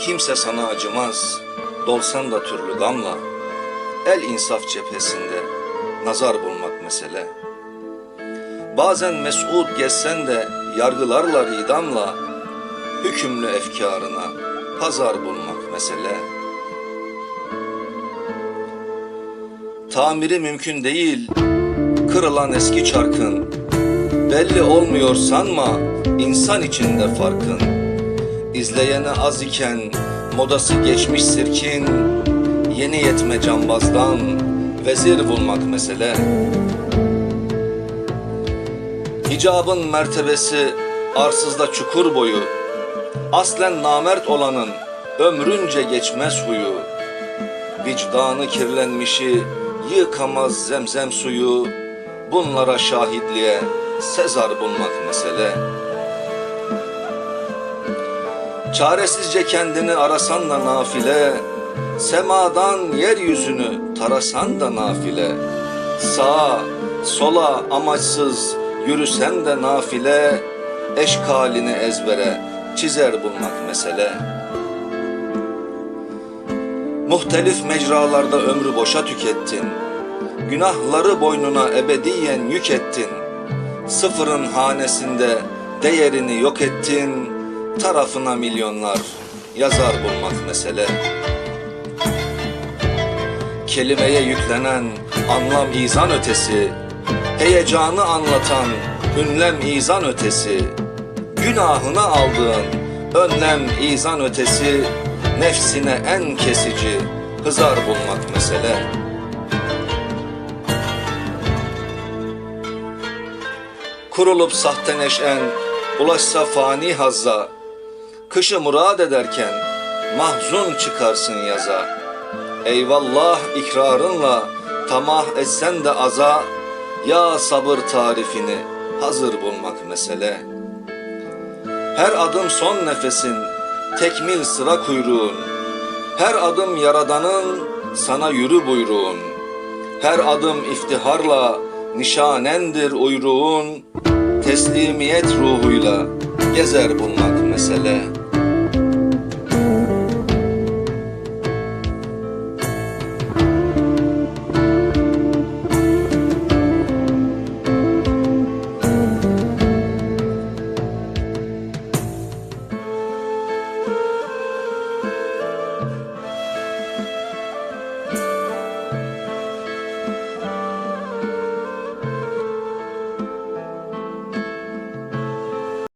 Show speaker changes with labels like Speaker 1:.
Speaker 1: Kimse sana acımaz, dolsan da türlü gamla. El insaf cephesinde nazar bulmak mesele. Bazen mesut gezsen de yargılarlar idamla. Hükümlü efkarına pazar bulmak mesele. Tamiri mümkün değil, kırılan eski çarkın. Belli olmuyor sanma, insan içinde farkın. İzleyene az iken, modası geçmiş sirkin. Yeni yetme cambazdan, vezir bulmak mesele. Hicabın mertebesi arsızda çukur boyu. Aslen namert olanın ömrünce geçmez huyu. Vicdanı kirlenmişi yıkamaz zemzem suyu. Bunlara şahitliğe sezar bulmak mesele. Çaresizce kendini arasan da nafile, semadan yeryüzünü tarasan da nafile. Sağa, sola amaçsız yürüsen de nafile, eşkalini ezbere çizer bulmak mesele. Muhtelif mecralarda ömrü boşa tükettin. Günahları boynuna ebediyen yük ettin. Sıfırın hanesinde değerini yok ettin. Tarafına milyonlar yazar bulmak mesele. Kelimeye yüklenen anlam izan ötesi, heyecanı anlatan ünlem izan ötesi, günahına aldığın önlem izan ötesi, nefsine en kesici hızar bulmak mesele. Kurulup sahte neşen, ulaşsa fani hazza, kışı murad ederken mahzun çıkarsın yaza. Eyvallah ikrarınla tamah etsen de aza, ya sabır tarifini hazır bulmak mesele. Her adım son nefesin, tekmil sıra kuyruğun. Her adım yaradanın, sana yürü buyruğun. Her adım iftiharla, nişanendir uyruğun. Teslimiyet ruhuyla gezer bulmak mesele.